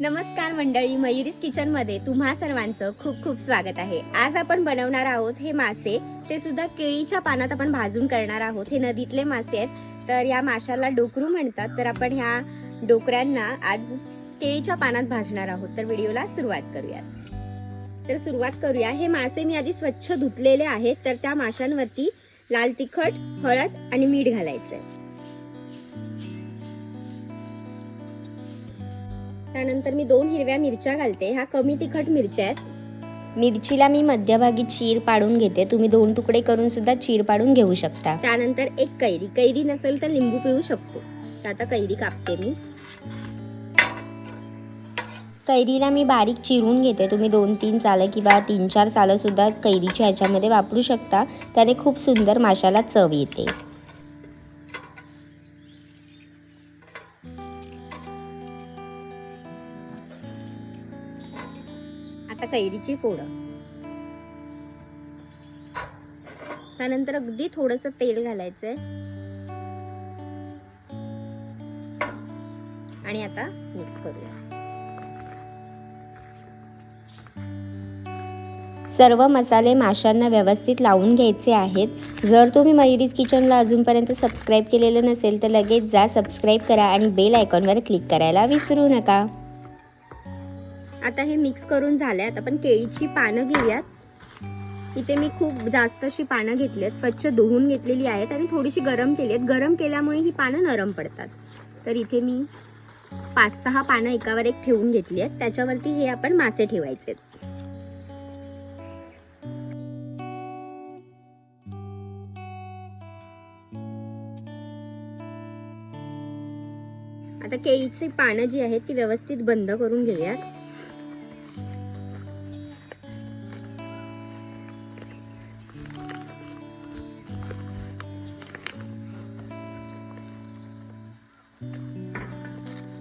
नमस्कार मंडळी मयुरीज किचनमध्ये तुम्हा सर्वांचं खूप खूप स्वागत आहे. आज आपण बनवणार आहोत हे मासे. ते सुद्धा केळीच्या पानात आपण भाजून करणार आहोत. हे नदीतले मासे आहेत. तर या माशाला डोकरू म्हणतात. तर आपण ह्या डोकऱ्यांना आज केळीच्या पानात भाजणार आहोत. तर व्हिडिओला सुरुवात करूयात. तर सुरुवात करूया. हे मासे मी आधी स्वच्छ धुतलेले आहेत. तर त्या माशांवरती लाल तिखट हळद आणि मीठ घालायचंय. त्यानंतर मी दोन हिरव्या मिरच्या घालते. ह्या कमी तिखट मिरच्या आहेत. मिरचीला मी मध्यभागी चीर पाडून घेते. तुम्ही दोन तुकडे करून सुद्धा चीर पाडून घेऊ शकता. त्यानंतर एक कैरी. कैरी नसेल तर लिंबू पिळू शकतो. आता कैरी कापते मी. कैरीला मी बारीक चिरून घेते. तुम्ही दोन तीन सालं किंवा तीन चार सालं सुद्धा कैरीच्या ह्याच्यामध्ये वापरू शकता. त्याने खूप सुंदर माशाला चव येते. आता कैरीची फोडं. त्यानंतर अगदी थोडस तेल घालायचंय. आणि आता मिक्स करूया. सर्व मसाले माशांना व्यवस्थित लावून घ्यायचे आहेत. जर तुम्ही मयुरीज किचनला अजूनपर्यंत सबस्क्राईब केलेलं नसेल तर लगेच जा सबस्क्राईब करा आणि बेल आयकॉनवर क्लिक करायला विसरू नका. आता हे मिक्स करून झालं आहे आता आपण केळीची पानं घेऊयात. इथे मी खूप जास्त अशी पानं घेतली आहेत. स्वच्छ धुवून घेतलेली आहेत आणि थोडीशी गरम केली आहेत. गरम केल्यामुळे ही पानं नरम पडतात. तर इथे मी पाच सहा पानं एकावर एक ठेवून घेतली आहेत. त्याच्यावरती हे आपण मासे ठेवायचे आता केळीची पानं जी आहेत ती व्यवस्थित बंद करून घेऊयात.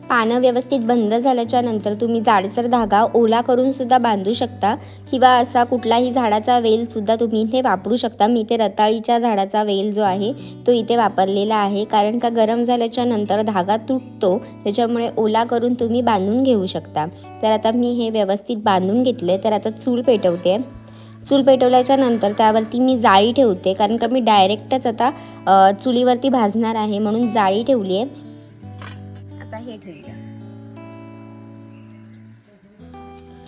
पानं व्यवस्थित बंद झाल्याच्यानंतर तुम्ही जाडसर धागा ओला करून सुद्धा बांधू शकता किंवा असा कुठलाही झाडाचा वेल सुद्धा तुम्ही इथे वापरू शकता. मी इथे रताळीच्या झाडाचा वेल जो आहे तो इथे वापरलेला आहे. कारण का गरम झाल्याच्यानंतर धागा तुटतो त्याच्यामुळे ओला करून तुम्ही बांधून घेऊ शकता. तर आता मी हे व्यवस्थित बांधून घेतले तर आता चूल पेटवते. चूल पेटवल्याच्या नंतर त्यावरती मी जाळी ठेवते. कारण का मी डायरेक्टच आता चुलीवरती भाजणार आहे. म्हणून जाळी ठेवली आहे आता हे ठेवूया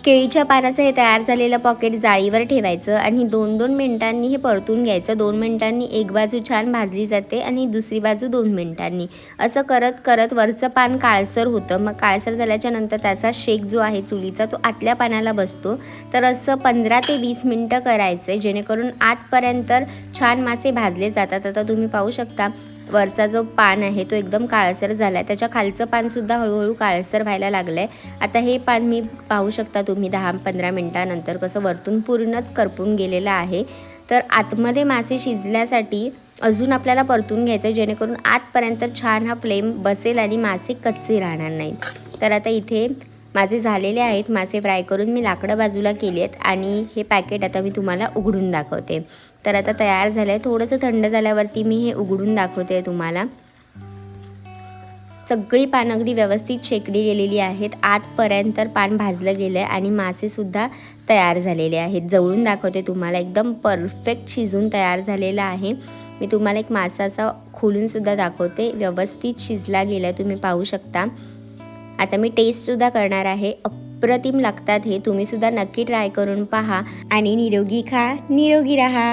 केळीच्या पानाचं हे तयार झालेलं पॉकेट जाळीवर ठेवायचं आणि दोन दोन मिनिटांनी हे परतून घ्यायचं. दोन मिनिटांनी एक बाजू छान भाजली जाते आणि दुसरी बाजू दोन मिनिटांनी. असं करत करत वरचं पान काळसर होतं. मग काळसर झाल्याच्यानंतर त्याचा शेक जो आहे चुलीचा तो आतल्या पानाला बसतो. तर असं पंधरा ते वीस मिनटं करायचं जेणेकरून आतपर्यंत छान मासे भाजले जातात. आता तुम्ही पाहू शकता वरचा जो पान आहे तो एकदम काळसर झाला आहे त्याच्या खालचं पानसुद्धा हळूहळू काळसर व्हायला लागलं आहे आता हे पान मी पाहू शकता तुम्ही दहा पंधरा मिनटानंतर कसं वरतून पूर्णच करपून गेलेलं आहे. तर आतमध्ये मासे शिजल्यासाठी अजून आपल्याला परतून घ्यायचं आहे जेणेकरून आतपर्यंत छान हा फ्लेम बसेल आणि मासे कच्चे राहणार नाहीत. तर आता इथे माझे झालेले आहेत. मासे फ्राय करून मी लाकडं बाजूला केली आहेत आणि हे पॅकेट आता मी तुम्हाला उघडून दाखवते. तर आता तयार झालं आहे थोडंसं थंड झाल्यावरती मी हे उघडून दाखवते तुम्हाला. सगळी पानं अगदी व्यवस्थित शेकली गेलेली आहेत. आतपर्यंत पान भाजलं गेलं आहे आणि मासेसुद्धा तयार झालेले आहेत. जवळून दाखवते तुम्हाला. एकदम परफेक्ट शिजून तयार झालेला आहे. मी तुम्हाला एक मासा असा खोलूनसुद्धा दाखवते. व्यवस्थित शिजला गेला आहे तुम्ही पाहू शकता. आता मी टेस्टसुद्धा करणार आहे. अप्रतिम लागतात हे तुम्ही सुद्धा नक्की ट्राय करून पहा आणि निरोगी खा निरोगी राहा.